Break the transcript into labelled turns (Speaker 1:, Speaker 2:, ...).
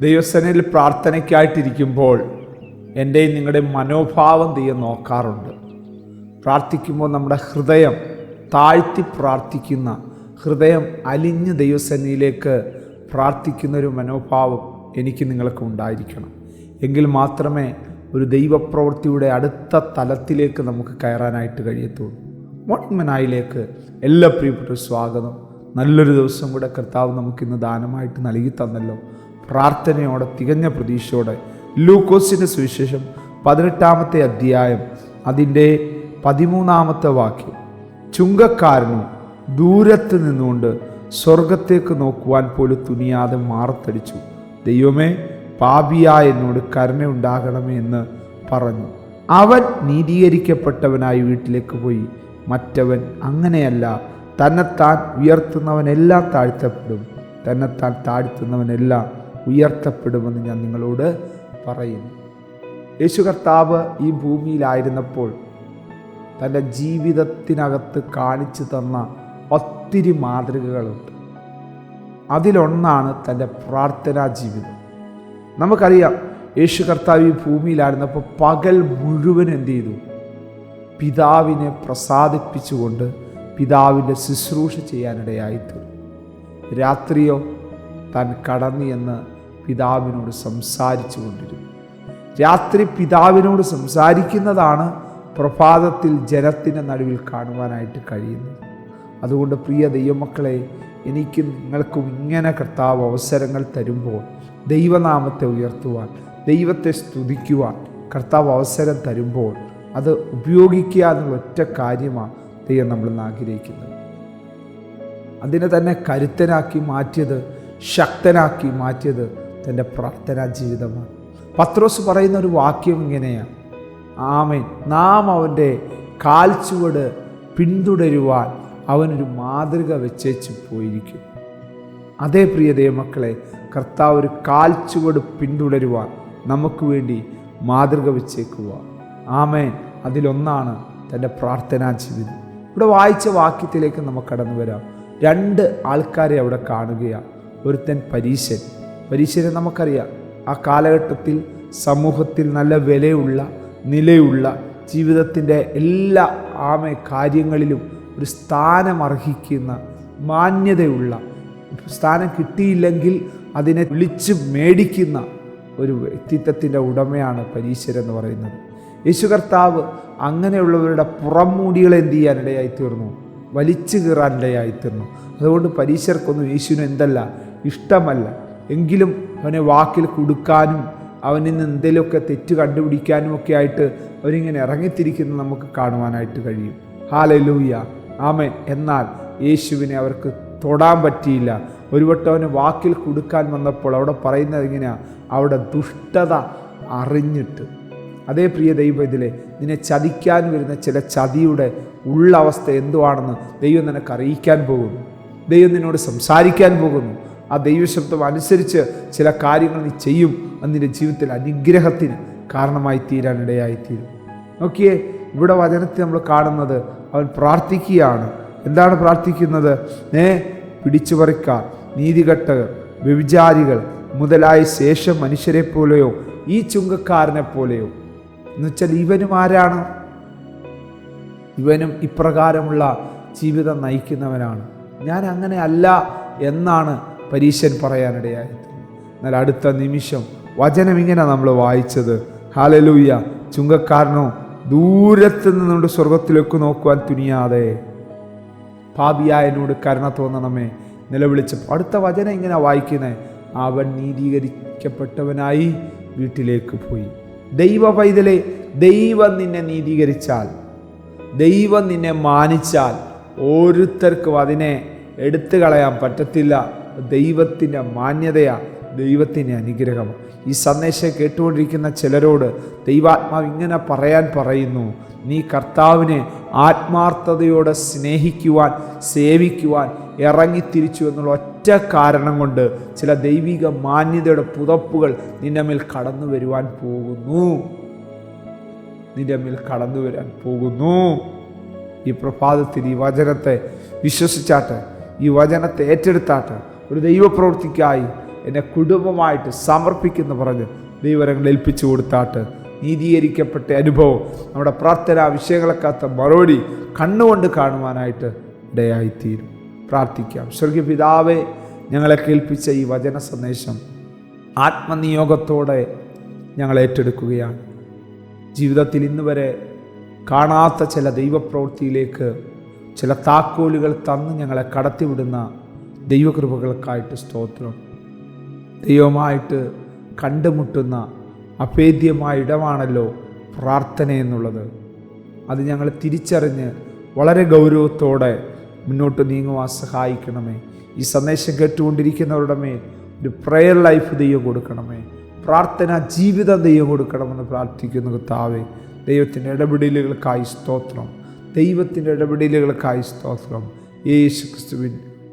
Speaker 1: ദൈവസേനയിൽ പ്രാർത്ഥനയ്ക്കായിട്ടിരിക്കുമ്പോൾ എന്റെയും നിങ്ങളുടെ മനോഭാവം ദൈവം നോക്കാറുണ്ട്. പ്രാർത്ഥിക്കുമ്പോൾ നമ്മുടെ ഹൃദയം താഴ്ത്തി പ്രാർത്ഥിക്കുന്ന ഹൃദയം അലിഞ്ഞ് ദൈവസന്നിധിയിലേക്ക് പ്രാർത്ഥിക്കുന്ന ഒരു മനോഭാവം എനിക്ക് നിങ്ങൾക്ക് ഉണ്ടായിരിക്കണം. എങ്കിൽ മാത്രമേ ഒരു ദൈവപ്രവൃത്തിയുടെ അടുത്ത തലത്തിലേക്ക് നമുക്ക് കയറാനായിട്ട് കഴിയത്തുള്ളൂ. മോർണിംഗ് മനായിലേക്ക് എല്ലാ പ്രിയപ്പെട്ട സ്വാഗതം. നല്ലൊരു ദിവസം കൂടെ കർത്താവ് നമുക്കിന്ന് ദാനമായിട്ട് നൽകി തന്നല്ലോ. പ്രാർത്ഥനയോടെ തികഞ്ഞ പ്രതീക്ഷയോടെ. ലൂക്കോസിന്റെ സുവിശേഷം പതിനെട്ടാമത്തെ അധ്യായം അതിന്റെ പതിമൂന്നാമത്തെ വാക്യം. ചുങ്കക്കാരനും ദൂരത്ത് നിന്നുകൊണ്ട് സ്വർഗത്തേക്ക് നോക്കുവാൻ പോലും തുനിയാതെ മാറത്തടിച്ചു. ദൈവമേ പാപിയായ എന്നോട് കരുണയുണ്ടാകണമേ എന്ന് പറഞ്ഞു. അവൻ നീതീകരിക്കപ്പെട്ടവനായി വീട്ടിലേക്ക് പോയി. മറ്റവൻ അങ്ങനെയല്ല. തന്നെത്താൻ ഉയർത്തുന്നവനെല്ലാം താഴ്ത്തപ്പെടും. തന്നെത്താൻ താഴ്ത്തുന്നവനെല്ലാം ഉയർത്തപ്പെടുമെന്ന് ഞാൻ നിങ്ങളോട് പറയുന്നു. യേശു കർത്താവ് ഈ ഭൂമിയിലായിരുന്നപ്പോൾ തന്റെ ജീവിതത്തിനകത്ത് കാണിച്ചു തന്ന ഒത്തിരി മാതൃകകളുണ്ട്. അതിലൊന്നാണ് തന്റെ പ്രാർത്ഥനാ ജീവിതം. നമുക്കറിയാം യേശു കർത്താവ് ഈ ഭൂമിയിലായിരുന്നപ്പോൾ പകൽ മുഴുവൻ എന്ത് ചെയ്തു? പിതാവിനെ പ്രസാദിപ്പിച്ചുകൊണ്ട് പിതാവിന്റെ ശുശ്രൂഷ ചെയ്യാനിടയായിത്തീർന്നു. രാത്രിയോ താൻ കടന്നു എന്ന് പിതാവിനോട് സംസാരിച്ചു കൊണ്ടിരുന്നു രാത്രി പിതാവിനോട് സംസാരിക്കുന്നതാണ് പ്രഭാതത്തിൽ ജനത്തിന്റെ നടുവിൽ കാണുവാനായിട്ട് കഴിയുന്നത്. അതുകൊണ്ട് പ്രിയ ദൈവമക്കളെ എനിക്കും നിങ്ങൾക്കും ഇങ്ങനെ കർത്താവ് അവസരങ്ങൾ തരുമ്പോൾ ദൈവനാമത്തെ ഉയർത്തുവാൻ ദൈവത്തെ സ്തുതിക്കുവാൻ കർത്താവ് അവസരം തരുമ്പോൾ അത് ഉപയോഗിക്കുക എന്നുള്ള ഒറ്റ കാര്യമാണ് ദൈവം നമ്മൾ ആഗ്രഹിക്കുന്നത്. അതിനെ തന്നെ കരുത്തനാക്കി മാറ്റിയത് ശക്തനാക്കി മാറ്റിയത് തന്റെ പ്രാർത്ഥനാ ജീവിതമാണ്. പത്രോസ് പറയുന്ന ഒരു വാക്യം ഇങ്ങനെയാണ് ആമേൻ. നാം അവന്റെ കാൽച്ചുവട് പിന്തുടരുവാൻ അവനൊരു മാതൃക വെച്ചേച്ച് പോയിരിക്കും. അതേ പ്രിയ ദൈവമക്കളെ കർത്താവ് ഒരു കാൽച്ചുവട് പിന്തുടരുവാൻ നമുക്ക് വേണ്ടി മാതൃക വെച്ചേക്കുക ആമേൻ. അതിലൊന്നാണ് തന്റെ പ്രാർത്ഥനാ ജീവിതം. ഇവിടെ വായിച്ച വാക്യത്തിലേക്ക് നമുക്ക് കടന്നു വരാം. രണ്ട് ആൾക്കാരെ അവിടെ കാണുകയാണ് ഒരുത്തൻ പരീശൻ പരീശനെ നമുക്കറിയാം. ആ കാലഘട്ടത്തിൽ സമൂഹത്തിൽ നല്ല വിലയുള്ള നിലയുള്ള ജീവിതത്തിന്റെ എല്ലാ ആമ കാര്യങ്ങളിലും ഒരു സ്ഥാനം അർഹിക്കുന്ന മാന്യതയുള്ള സ്ഥാനം കിട്ടിയില്ലെങ്കിൽ അതിനെ വിളിച്ച് മേടിക്കുന്ന ഒരു വ്യക്തിത്വത്തിന്റെ ഉടമയാണ് പരീശരെന്ന് പറയുന്നത്. യേശു കർത്താവ് അങ്ങനെയുള്ളവരുടെ പുറംമൂടികളെ എന്ത് ചെയ്യാനിടയായി തീർന്നു? വലിച്ചു കീറാനിടയായി തീർന്നു. അതുകൊണ്ട് പരീശർക്കൊന്നും യേശുവിന് എന്തല്ല ഇഷ്ടമല്ല. എങ്കിലും അവനെ വാക്കിൽ കൊടുക്കാനും അവനിൽ നിന്ന് എന്തെങ്കിലുമൊക്കെ തെറ്റ് കണ്ടുപിടിക്കാനും ഒക്കെ ആയിട്ട് അവരിങ്ങനെ ഇറങ്ങിത്തിരിക്കുന്നത് നമുക്ക് കാണുവാനായിട്ട് കഴിയും. ഹാലലൂയ ആമൻ എന്നാൽ യേശുവിനെ അവർക്ക് തൊടാൻ പറ്റിയില്ല. ഒരു വട്ടം അവന് വാക്കിൽ കൊടുക്കാൻ വന്നപ്പോൾ അവിടെ പറയുന്നത് എങ്ങനെയാണ് അവിടെ ദുഷ്ടത അറിഞ്ഞിട്ട്. അതേ പ്രിയ ദൈവം ഇതിലെ നിന്നെ ചതിക്കാൻ വരുന്ന ചില ചതിയുടെ ഉള്ള അവസ്ഥ എന്തുവാണെന്ന് ദൈവം നിനക്ക് അറിയിക്കാൻ പോകുന്നു. ദൈവം നിന്നോട് സംസാരിക്കാൻ പോകുന്നു. ആ ദൈവശബ്ദം അനുസരിച്ച് ചില കാര്യങ്ങൾ നീ ചെയ്യും അത് നിന്റെ ജീവിതത്തിൽ അനുഗ്രഹത്തിന് കാരണമായി തീരാൻ തീരാനിടയായിത്തീരും നോക്കിയേ ഇവിടെ വചനത്തിൽ നമ്മൾ കാണുന്നത് അവൻ പ്രാർത്ഥിക്കുകയാണ്. എന്താണ് പ്രാർത്ഥിക്കുന്നത്? ഏ പിടിച്ചുപറിക്കാർ നീതികെട്ടകർ വ്യഭിചാരികൾ മുതലായ ശേഷം മനുഷ്യരെ പോലെയോ ഈ ചുങ്കക്കാരനെ പോലെയോ. എന്നുവെച്ചാൽ ഇവനും ആരാണ്? ഇവനും ഇപ്രകാരമുള്ള ജീവിതം നയിക്കുന്നവനാണ്. ഞാൻ അങ്ങനെ അല്ല എന്നാണ് പരീശൻ പറയാനിടയായി. എന്നാൽ അടുത്ത നിമിഷം വചനം ഇങ്ങനെ നമ്മൾ വായിച്ചത്. ഹാലലൂയ ചുങ്കക്കാരനോ ദൂരത്ത് നിന്നുകൊണ്ട് സ്വർഗത്തിലേക്ക് നോക്കുവാൻ തുനിയാതെ. പാപിയായനോട് കരുണ തോന്നണമേ. നിലവിളിച്ചപ്പോൾ അടുത്ത വചനം ഇങ്ങനെ വായിക്കുന്നത് അവൻ നീതീകരിക്കപ്പെട്ടവനായി വീട്ടിലേക്ക് പോയി. ദൈവ പൈതലെ ദൈവം നിന്നെ നീതീകരിച്ചാൽ ദൈവം നിന്നെ മാനിച്ചാൽ ഓരോരുത്തർക്കും അതിനെ എടുത്തു കളയാൻ പറ്റത്തില്ല. ദൈവത്തിന്റെ മാന്യതയാണ് ദൈവത്തിന്റെ അനുഗ്രഹം. ഈ സന്ദേശം കേട്ടുകൊണ്ടിരിക്കുന്ന ചിലരോട് ദൈവാത്മാവ് ഇങ്ങനെ പറയാൻ പറയുന്നു നീ കർത്താവിനെ ആത്മാർത്ഥതയോടെ സ്നേഹിക്കുവാൻ സേവിക്കുവാൻ ഇറങ്ങിത്തിരിച്ചു എന്നുള്ള ഒറ്റ കാരണം കൊണ്ട് ചില ദൈവിക മാന്യതയുടെ പുതപ്പുകൾ നിന്റെ മേൽ കടന്നു വരുവാൻ പോകുന്നു. നിന്റെ മേൽ കടന്നു വരാൻ പോകുന്നു. ഈ പ്രഭാതത്തിൽ ഈ വചനത്തെ വിശ്വസിച്ചാട്ടെ ഈ വചനത്തെ ഏറ്റെടുത്താട്ടെ ഒരു ദൈവപ്രവൃത്തിക്കായി എന്നെ കുടുംബമായിട്ട് സമർപ്പിക്കുന്നു പറഞ്ഞ് ദൈവരങ്ങൾ ഏൽപ്പിച്ചു കൊടുത്താട്ട് നീതീകരിക്കപ്പെട്ട അനുഭവം നമ്മുടെ പ്രാർത്ഥന വിഷയങ്ങളെക്കാത്ത മറുപടി കണ്ണുകൊണ്ട് കാണുവാനായിട്ട് ഇടയായിത്തീരും. പ്രാർത്ഥിക്കാം. സ്വർഗീയ പിതാവെ ഞങ്ങളെ കേൾപ്പിച്ച ഈ വചന സന്ദേശം ആത്മനിയോഗത്തോടെ ഞങ്ങൾ ഏറ്റെടുക്കുകയാണ്. ജീവിതത്തിൽ ഇന്ന് വരെ കാണാത്ത ചില ദൈവപ്രവൃത്തിയിലേക്ക് ചില താക്കോലുകൾ തന്ന് ഞങ്ങളെ കടത്തിവിടുന്ന ദൈവകൃപകൾക്കായിട്ട് സ്തോത്രം. ദൈവമായിട്ട് കണ്ടുമുട്ടുന്ന അഭേദ്യമായ ഇടമാണല്ലോ പ്രാർത്ഥന എന്നുള്ളത്. അത് ഞങ്ങൾ തിരിച്ചറിഞ്ഞ് വളരെ ഗൗരവത്തോടെ മുന്നോട്ട് നീങ്ങുവാൻ സഹായിക്കണമേ. ഈ സന്ദേശം കേട്ടുകൊണ്ടിരിക്കുന്നവരുടെ മേൽ ഒരു പ്രയർ ലൈഫ് ദൈവം കൊടുക്കണമേ. പ്രാർത്ഥന ജീവിതം ദൈവം കൊടുക്കണമെന്ന് പ്രാർത്ഥിക്കുന്നു താവേ ദൈവത്തിന്റെ ഇടപെടലുകൾക്കായി സ്തോത്രം. ദൈവത്തിന്റെ ഇടപെടലുകൾക്കായി സ്തോത്രം. യേശു ക്രിസ്തുവിൻ